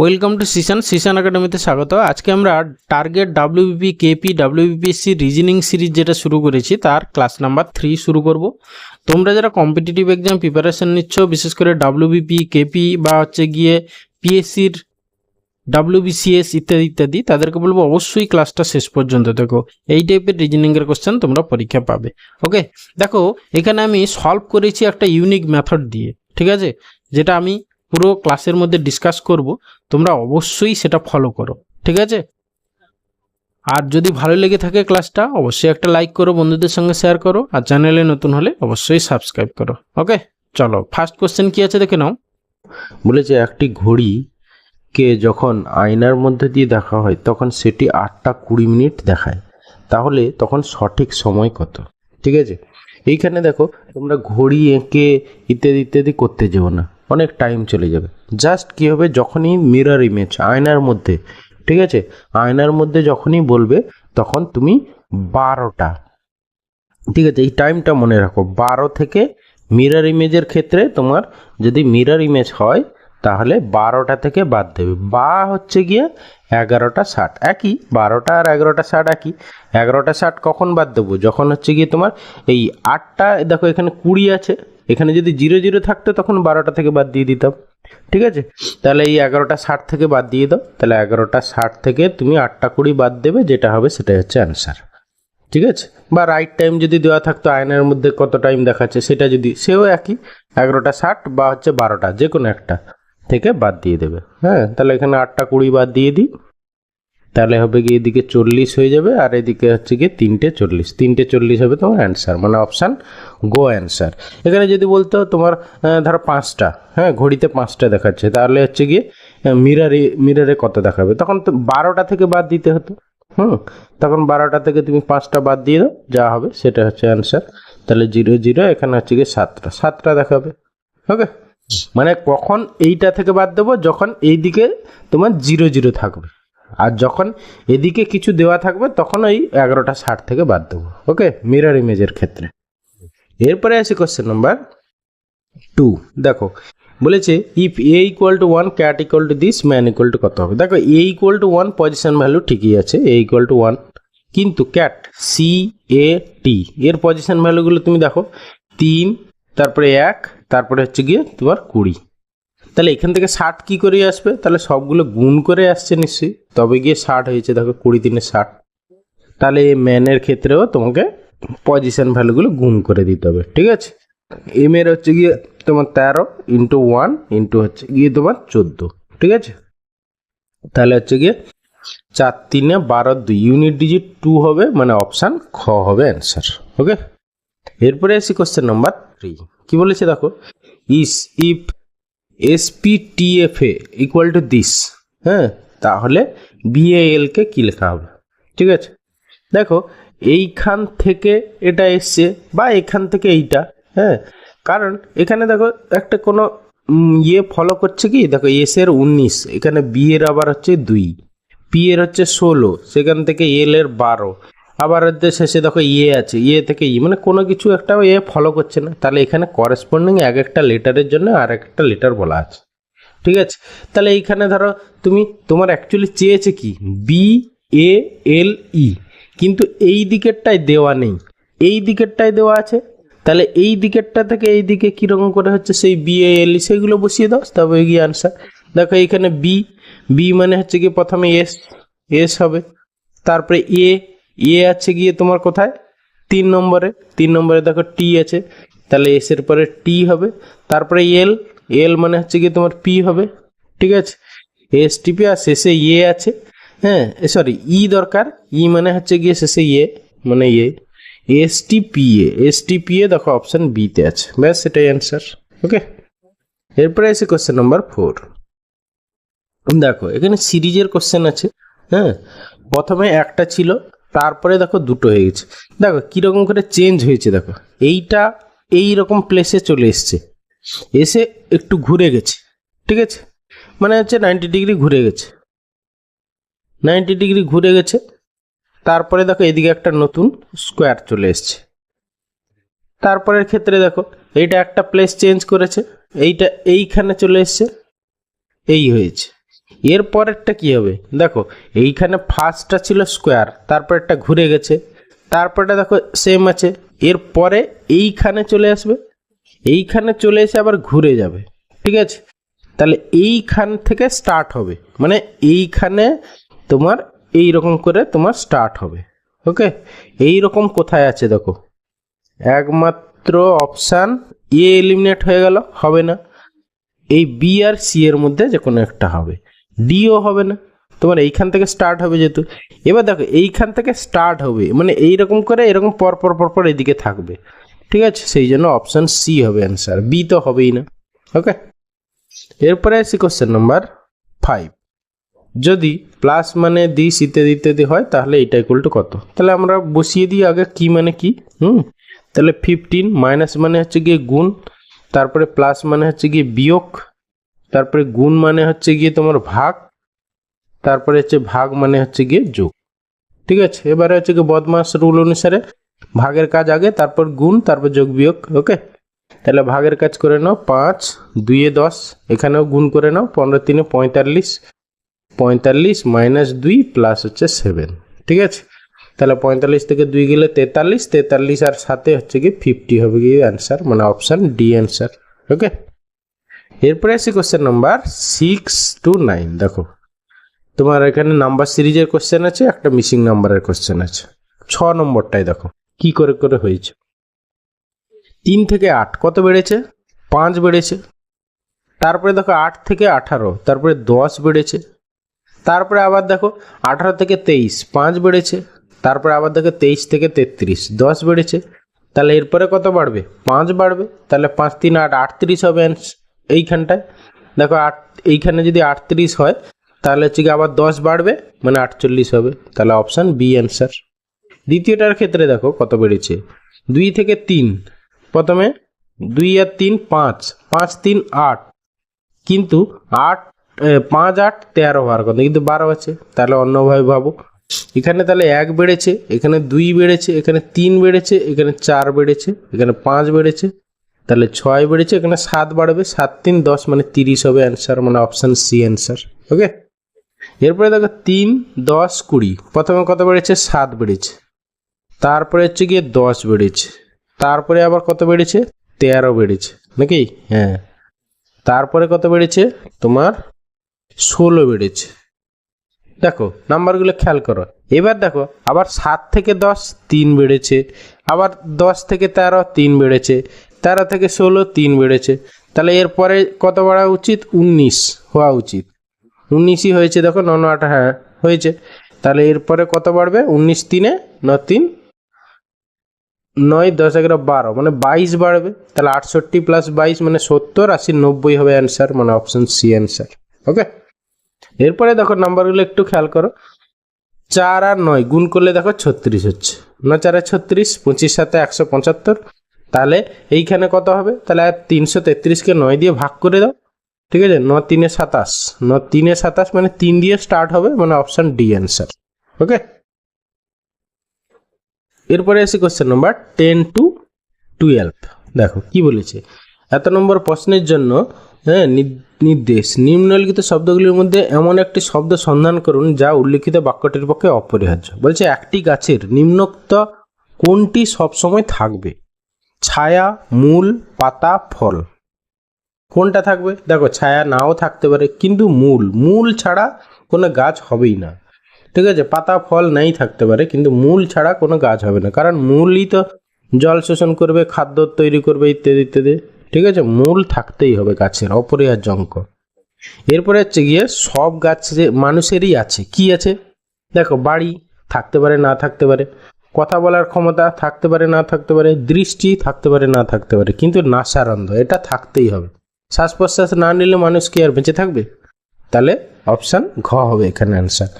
Welcome to সিশন সিশন একাডেমিতে স্বাগত। আজকে আমরা target WBP KP WBPSC reasoning series যেটা শুরু করেছি, তার ক্লাস নাম্বার থ্রি শুরু করব। তোমরা যারা কম্পিটিটিভ এক্সাম প্রিপারেশন নিচ্ছ, বিশেষ করে ডাব্লিউবিপি কেপি বা হচ্ছে গিয়ে পিএসসির ডাব্লিউবিসিএস ইত্যাদি ইত্যাদি, তাদেরকে বলব অবশ্যই ক্লাসটা শেষ পর্যন্ত দেখো। এই টাইপের রিজনিংয়ের কোশ্চেন তোমরা পরীক্ষা পাবে। ওকে দেখো, এখানে আমি সলভ করেছি একটা ইউনিক মেথড দিয়ে। ঠিক আছে? যেটা আমি পুরো ক্লাসের মধ্যে ডিসকাস করব, তোমরা অবশ্যই সেটা ফলো করো, ঠিক আছে? আর যদি ভালো লেগে থাকে ক্লাসটা অবশ্যই একটা লাইক করো, বন্ধুদের সঙ্গে শেয়ার করো, আর চ্যানেলে নতুন হলে অবশ্যই সাবস্ক্রাইব করো ওকে চলো ফার্স্ট কোশ্চেন কি আছে দেখে নাও। বলেছে একটি ঘড়ি কে যখন আয়নার মধ্যে দিয়ে দেখা হয়, তখন সেটি আটটা কুড়ি মিনিট দেখায়। তাহলে তখন সঠিক সময় কত? ঠিক আছে? এইখানে দেখো, তোমরা ঘড়ি এঁকে ইত্যাদি ইত্যাদি করতে যেও না। অনেক টাইম চলে যাবে। জাস্ট কী হবে? যখনই মিরর ইমেজ আয়নার মধ্যে, ঠিক আছে? আয়নার মধ্যে যখনই বলবে, তখন তুমি বারোটা, ঠিক আছে? এই টাইমটা মনে রাখো। বারো থেকে মিরর ইমেজের ক্ষেত্রে তোমার যদি মিরর ইমেজ হয় তাহলে বারোটা থেকে বাদ দেবে। বা হচ্ছে গিয়ে এগারোটা ষাট। একই, বারোটা আর এগারোটা ষাট একই। এগারোটা ষাট কখন বাদ দেবো? যখন হচ্ছে গিয়ে তোমার এই আটটা, দেখো এখানে কুড়ি আছে। এখানে যদি জিরো জিরো থাকতো তখন বারোটা থেকে বাদ দিয়ে দিতাম। ঠিক আছে? তাহলে এই এগারোটা ষাট থেকে বাদ দিয়ে দাও। তাহলে এগারোটা ষাট থেকে তুমি আটটা কুড়ি বাদ দেবে, যেটা হবে সেটাই হচ্ছে অ্যান্সার ঠিক আছে? বা রাইট টাইম যদি দেওয়া থাকতো, আয়নার মধ্যে কত টাইম দেখাচ্ছে সেটা যদি, সেও একই। এগারোটা ষাট বা হচ্ছে বারোটা যে কোনো একটা। থেকে বাদ দিয়ে দেবে। হ্যাঁ তাহলে এখানে আটটা কুড়ি বাদ দিয়ে দিই। তাহলে হবে গিয়ে এদিকে চল্লিশ হয়ে যাবে আর এদিকে হচ্ছে গিয়ে তিনটে চল্লিশ। তিনটে চল্লিশ হবে তোমার অ্যান্সার মানে অপশান গো অ্যান্সার এখানে যদি বলতো তোমার ধরো পাঁচটা হ্যাঁ ঘড়িতে পাঁচটা দেখাচ্ছে, তাহলে হচ্ছে গিয়ে মিরারে মিরারে কত দেখাবে? তখন তো বারোটা থেকে বাদ দিতে হতো। হুম, তখন বারোটা থেকে তুমি পাঁচটা বাদ দিয়ে দাও, যা হবে সেটা হচ্ছে অ্যান্সার তাহলে জিরো জিরো এখানে হচ্ছে গিয়ে সাতটা। সাতটা দেখাবে। ওকে মানে কখন এইটা থেকে বাদ দেবো, যখন এই দিকে তোমার জিরো জিরো থাকবে। আর যখন এদিকে কিছু দেওয়া থাকবে, তখন ওই এগারোটা ষাট থেকে বাদ দেবো। ওকে? মিরর ইমেজের ক্ষেত্রে। এরপরে আসি কোশ্চেন নাম্বার টু দেখো, বলেছে if A equal to one cat equal to this man equal to কত হবে? দেখো A equal to one position value ঠিকই আছে এ ইকুয়াল টু ওয়ান কিন্তু ক্যাট সি এ টি এর পজিশন ভ্যালুগুলো তুমি দেখো, তিন, তারপরে এক তারপরে হচ্ছে গিয়ে তোমার কুড়ি। তাহলে এখান থেকে ষাট কী করে আসবে? তাহলে সবগুলো গুণ করে আসছে নিশ্চয়ই। তবে গিয়ে ষাট হয়েছে, দেখো কুড়ি তিনে ষাট। তাহলে ম্যানের ক্ষেত্রেও তোমাকে পজিশন ভ্যালুগুলো গুণ করে দিতে হবে, ঠিক আছে? এম এর হচ্ছে গিয়ে তোমার তেরো ইন্টু ওয়ান ইন্টু হচ্ছে গিয়ে তোমার চোদ্দ, ঠিক আছে? তাহলে হচ্ছে গিয়ে চার তিনে বারো দুই ইউনিট ডিজিট টু হবে মানে অপশান খ হবে অ্যান্সার ওকে এরপরে আসি কোশ্চেন নাম্বার থ্রি কি বলেছে দেখো? Is if SPTFA equal to this হ্যাঁ? তাহলে বিএএলকে কী লেখা হবে? ঠিক আছে? দেখো, এইখান থেকে এটা এসছে বা এখান থেকে এইটা হ্যাঁ? কারণ এখানে দেখো একটা কোনো ইয়ে ফলো করছে কি? দেখো এস এর উনিশ, এখানে বি এর আবার হচ্ছে দুই পি এর হচ্ছে ষোলো, সেখান থেকে এল এর বারো। আবার শেষে দেখো ইয়ে আছে ইয়ে থেকে ই মানে কোনো কিছু একটা এ ফলো করছে না। তাহলে এখানে করেসপন্ডিং এক একটা লেটারের জন্য আর একটা লেটার বলা আছে। ঠিক আছে? তাহলে এইখানে ধরো তুমি, তোমার অ্যাকচুয়ালি চেয়েছে কি? বি এ এল ই কিন্তু এই দিকেরটায় দেওয়া নেই। এই দিকেরটায় দেওয়া আছে। তাহলে এই দিকেরটা থেকে এই দিকে কীরকম করে হচ্ছে? সেই বি এ এল ই সেগুলো বসিয়ে দাও তবে গিয়ে আনসার দেখো এইখানে বি বি মানে হচ্ছে কি প্রথমে এস এস হবে। তারপরে এ এ আছে গিয়ে তোমার কোথায়? তিন নম্বরে। তিন নম্বরে দেখো টি আছে। তাহলে এস এর পরে টি হবে। তারপরে এল এল মানে হচ্ছে গিয়ে তোমার পি হবে। ঠিক আছে? এস টিপি আর শেষে ইয়ে আছে। হ্যাঁ সরি ই দরকার। ই মানে হচ্ছে গিয়ে শেষে ইয়ে মানে ইয়ে S T P A S T P A দেখো অপশান বিতে আছে। ব্যাস সেটাই অ্যান্সার ওকে এরপরে এসে কোশ্চেন নাম্বার ফোর দেখো, এখানে সিরিজের কোশ্চেন আছে। হ্যাঁ প্রথমে একটা ছিল। তারপরে দেখো দুটো হয়ে গেছে। দেখো কীরকম করে চেঞ্জ হয়েছে দেখো। এইটা এই রকম প্লেসে চলে এসছে। এসে একটু ঘুরে গেছে, ঠিক আছে? মানে হচ্ছে নাইনটি ডিগ্রি ঘুরে গেছে। নাইনটি ডিগ্রি ঘুরে গেছে। তারপরে দেখো এদিকে একটা নতুন স্কোয়ার চলে এসছে। তারপরের ক্ষেত্রে দেখো, এইটা একটা প্লেস চেঞ্জ করেছে। এইটা এইখানে চলে এসছে। এই হয়েছে। এর পরেরটা কি হবে? দেখো, এইখানে ফার্স্টটা ছিল স্কোয়ার তারপর একটা ঘুরে গেছে, তারপরটা দেখো সেম আছে। এর পরে এইখানে চলে আসবে, এইখানে চলে এসে আবার ঘুরে যাবে, ঠিক আছে? তাহলে এইখান থেকে স্টার্ট হবে মানে এইখানে তোমার এই রকম করে তোমার স্টার্ট হবে ওকে এই রকম কোথায় আছে দেখো? একমাত্র অপশান এ এলিমিনেট হয়ে গেল, হবে না। এই বি আর সি এর মধ্যে যে কোনো একটা হবে। ডিও হবে না। তোমার এইখান থেকে স্টার্ট হবে যেহেতু। এবার দেখো, এইখান থেকে স্টার্ট হবে মানে এইরকম করে এরকম পর পর পর পর এদিকে থাকবে। ঠিক আছে? সেই জন্য অপশান সি হবে অ্যান্সার বি তো হবেই না। ওকে এরপরে আসি কোশ্চেন নাম্বার ফাইভ যদি প্লাস মানে দিস ইত্যাদি ইত্যাদি হয়, তাহলে এটা ইকুয়াল টু কত? তাহলে আমরা বসিয়ে দিই আগে কি মানে কি, হুম? তাহলে ফিফটিন মাইনাস মানে হচ্ছে গিয়ে গুণ, তারপরে প্লাস মানে হচ্ছে গিয়ে বিয়োগ তারপরে গুণ মানে হচ্ছে গিয়ে তোমার ভাগ, তারপরে হচ্ছে ভাগ মানে হচ্ছে গিয়ে যোগ। ঠিক আছে? এবারে হচ্ছে গিয়ে বদমাস রুল অনুসারে ভাগের কাজ আগে, তারপর গুণ, তারপর যোগ বিয়োগ, ওকে? তাহলে ভাগের কাজ করে নাও পাঁচ, দুইয়ে দশ, এখানেও গুণ করে নাও, পনেরো তিনে পঁয়তাল্লিশ পঁয়তাল্লিশ মাইনাস দুই প্লাস হচ্ছে সেভেন। ঠিক আছে? তাহলে পঁয়তাল্লিশ থেকে দুই গেলে তেতাল্লিশ তেতাল্লিশ আর সাথে হচ্ছে কি ফিফটি হবে কি অ্যান্সার মানে অপশান ডি অ্যান্সার ওকে? এরপরে আসি question number six two nine দেখো। তোমার এখানে নাম্বার সিরিজের কোশ্চেন আছে, একটা মিসিং নাম্বারের কোশ্চেন আছে। ছ নম্বরটাই দেখো, কি করে করে হয়েছে? তিন থেকে আট, কত বেড়েছে? পাঁচ বেড়েছে। তারপরে দেখো আট থেকে আঠারো, তারপরে দশ বেড়েছে। তারপরে আবার দেখো আঠারো থেকে তেইশ, পাঁচ বেড়েছে। তারপরে আবার দেখো তেইশ থেকে তেত্রিশ, দশ বেড়েছে। তাহলে এরপরে কত বাড়বে? পাঁচ বাড়বে। তাহলে পাঁচ, তিন, আট, আটত্রিশ হবে ans- এইখানটায়। দেখো আট, এইখানে যদি আটত্রিশ হয়, তাহলে হচ্ছে কি আবার দশ বাড়বে মানে আটচল্লিশ হবে। তাহলে অপশান বি অ্যান্সার দ্বিতীয়টার ক্ষেত্রে দেখো কত বেড়েছে? দুই থেকে তিন। প্রথমে দুই আর তিন, পাঁচ। পাঁচ, তিন, আট। কিন্তু আট পাঁচ, আট, তেরো হওয়ার কথা। কিন্তু বারো আছে। তাহলে অন্যভাবে ভাবো। এখানে তাহলে এক বেড়েছে, এখানে দুই বেড়েছে, এখানে তিন বেড়েছে, এখানে চার বেড়েছে, এখানে পাঁচ বেড়েছে। তাহলে ছয় বেড়েছে, এখানে সাত বাড়বে, সাত তিন, দশ মানে তিরিশ হবে অ্যান্সার মানে অপশান সি অ্যান্সার ওকে এরপরে দেখো তিন, দশ, কুড়ি, প্রথমে কত বেড়েছে? সাত বেড়েছে। তারপরে হচ্ছে গিয়ে দশ বেড়েছে। তারপরে আবার কত বেড়েছে? তেরো বেড়েছে, নাকি? হ্যাঁ। তারপরে কত বেড়েছে? তোমার ষোলো বেড়েছে। দেখো, নাম্বারগুলো খেয়াল করো। এবার দেখো, আবার সাত থেকে দশ, তিন বেড়েছে। আবার দশ থেকে তেরো, তিন বেড়েছে। তেরো থেকে ষোলো, তিন বেড়েছে। তাহলে এরপরে কত বাড়া উচিত? উনিশ হওয়া উচিত। উনিশই হয়েছে, দেখো, ন আট হ্যাঁ হয়েছে। তাহলে এরপরে কত বাড়বে? উনিশ তিনে, ন, তিন, নয়, দশ, এগারো, বারো মানে বাইশ বাড়বে। তাহলে আটষট্টি প্লাস বাইশ মানে সত্তর, আশি, নব্বই হবে অ্যান্সার মানে অপশন সি অ্যান্সার ওকে এরপরে দেখো নাম্বারগুলো একটু খেয়াল করো। চার আর নয় গুণ করলে দেখো ছত্রিশ হচ্ছে। ন, চারে ছত্রিশ, পঁচিশ সাথে একশো পঁচাত্তর তাহলে এইখানে কত হবে? তাহলে তিনশো তেত্রিশকে নয় দিয়ে ভাগ করে দাও। ঠিক আছে? ন তিনে সাতাশ। ন তিনে সাতাশ মানে তিন দিয়ে স্টার্ট হবে মানে অপশন ডি অ্যান্সার ওকে এরপরে আসি question number ten two twelve দেখো, কি বলেছে? এত নম্বর প্রশ্নের জন্য হ্যাঁ নির্দেশ। নিম্নলিখিত শব্দগুলির মধ্যে এমন একটি শব্দ সন্ধান করুন, যা উল্লিখিত বাক্যটির পক্ষে অপরিহার্য। বলছে, একটি গাছের নিম্নোক্ত কোনটি সবসময় থাকবে? ছায়া, মূল, পাতা, ফল। কোনটা থাকবে? দেখো, ছায়া নাও থাকতে পারে, কিন্তু মূল। মূল ছাড়া কোনো গাছ হবেই না। ঠিক আছে? পাতা, ফল নাই থাকতে পারে, কিন্তু মূল ছাড়া কোনো গাছ হবে না। কারণ মূলই তো জল শোষণ করবে, খাদ্য তৈরি করবে, ইত্যাদি ইত্যাদি। ঠিক আছে? মূল থাকতেই হবে গাছের অপরিহার্য অঙ্ক এরপরে হচ্ছে গিয়ে সব গাছ মানুষেরই আছে, কি আছে? দেখো, বাড়ি থাকতে পারে, না থাকতে পারে। কথা বলার ক্ষমতা থাকতে পারে, না থাকতে পারে, দৃষ্টি থাকতে পারে, না থাকতে পারে, কিন্তু নাসারন্ধ, এটা থাকতেই হবে। শ্বাস প্রশ্বাস না নিলে মানুষ কি আর বেঁচে থাকবে? তাহলে অপশান ঘ হবে এখানে অ্যান্সার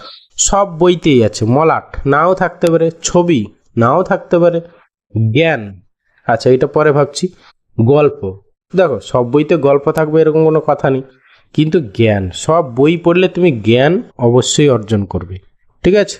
সব বইতেই আছে, মলাট, নাও থাকতে পারে, ছবি, নাও থাকতে পারে, জ্ঞান। আচ্ছা এটা পরে ভাবছি। গল্প, দেখো, সব বইতে গল্প থাকবে এরকম কোনো কথা নেই, কিন্তু জ্ঞান, সব বই পড়লে তুমি জ্ঞান অবশ্যই অর্জন করবে, ঠিক আছে?